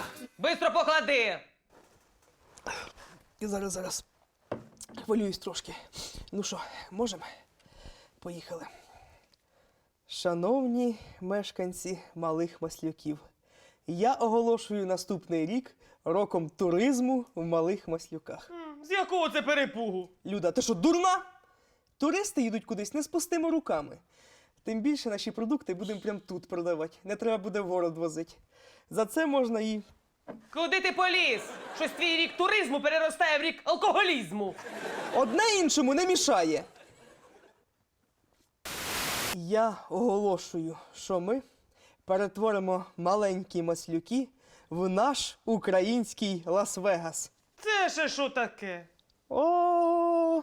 Так, бистро поклади. І зараз, зараз. Хвилююсь трошки. Ну що, можемо? Поїхали. Шановні мешканці малих маслюків, я оголошую наступний рік роком туризму в малих маслюках. З якого це перепугу? Люда, ти що, дурна? Туристи їдуть кудись не з пустими руками. Тим більше наші продукти будемо прямо тут продавати. Не треба буде в город возити. За це можна і Куди ти поліз? Щось твій рік туризму переростає в рік алкоголізму. Одне іншому не мішає. Я оголошую, що ми перетворимо маленькі маслюки в наш український Лас-Вегас. Це ще що таке? О!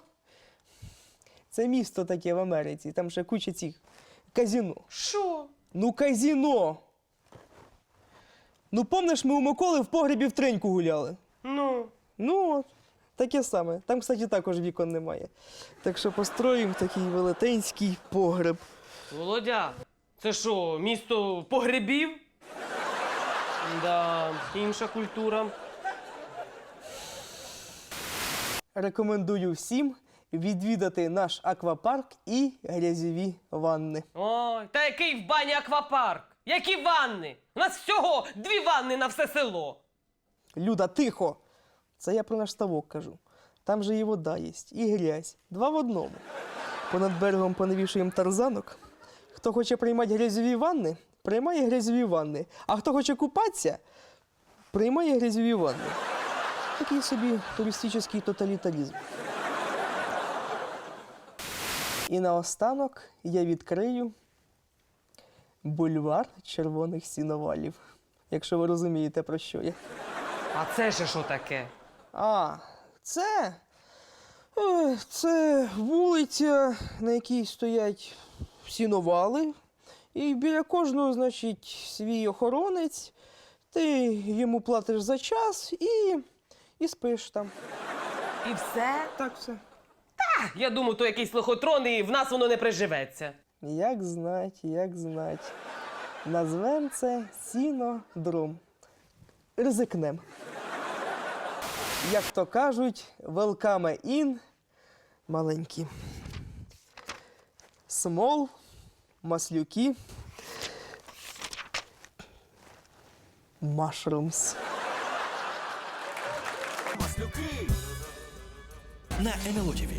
Це місто таке в Америці, там ще куча цих казіно. Що? Ну, казіно. Ну, помниш, ми у Миколи в погребі в треньку гуляли. Ну. Ну от, таке саме. Там, кстати, також вікон немає. Так що построїмо такий велетенський погреб. Володя, це що, місто погребів? Да, інша культура. Рекомендую всім відвідати наш аквапарк і грязьові ванни. Ой, та який в бані аквапарк? Які ванни? У нас всього дві ванни на все село. Люда, тихо! Це я про наш ставок кажу. Там же і вода є, і грязь. Два в одному. Понад берегом понавішуємо тарзанок. Хто хоче приймати грязьові ванни, приймає грязьові ванни. А хто хоче купатися, приймає грязьові ванни. Такий собі туристичний тоталітаризм. І наостанок я відкрию бульвар червоних сіновалів. Якщо ви розумієте, про що я. А це ще що таке? А, це. е, Це вулиця, на якій стоять сіновали. І біля кожного, значить, свій охоронець. Ти йому платиш за час і, і спиш там. І все? Так все. Я думаю, то якийсь лохотрон, і в нас воно не приживеться. Як знать, як знать. Назвем це сінодром. Ризикнем. Як то кажуть, welcome in маленькі. Смол, маслюки. Mushrooms. на НЛО ТВ.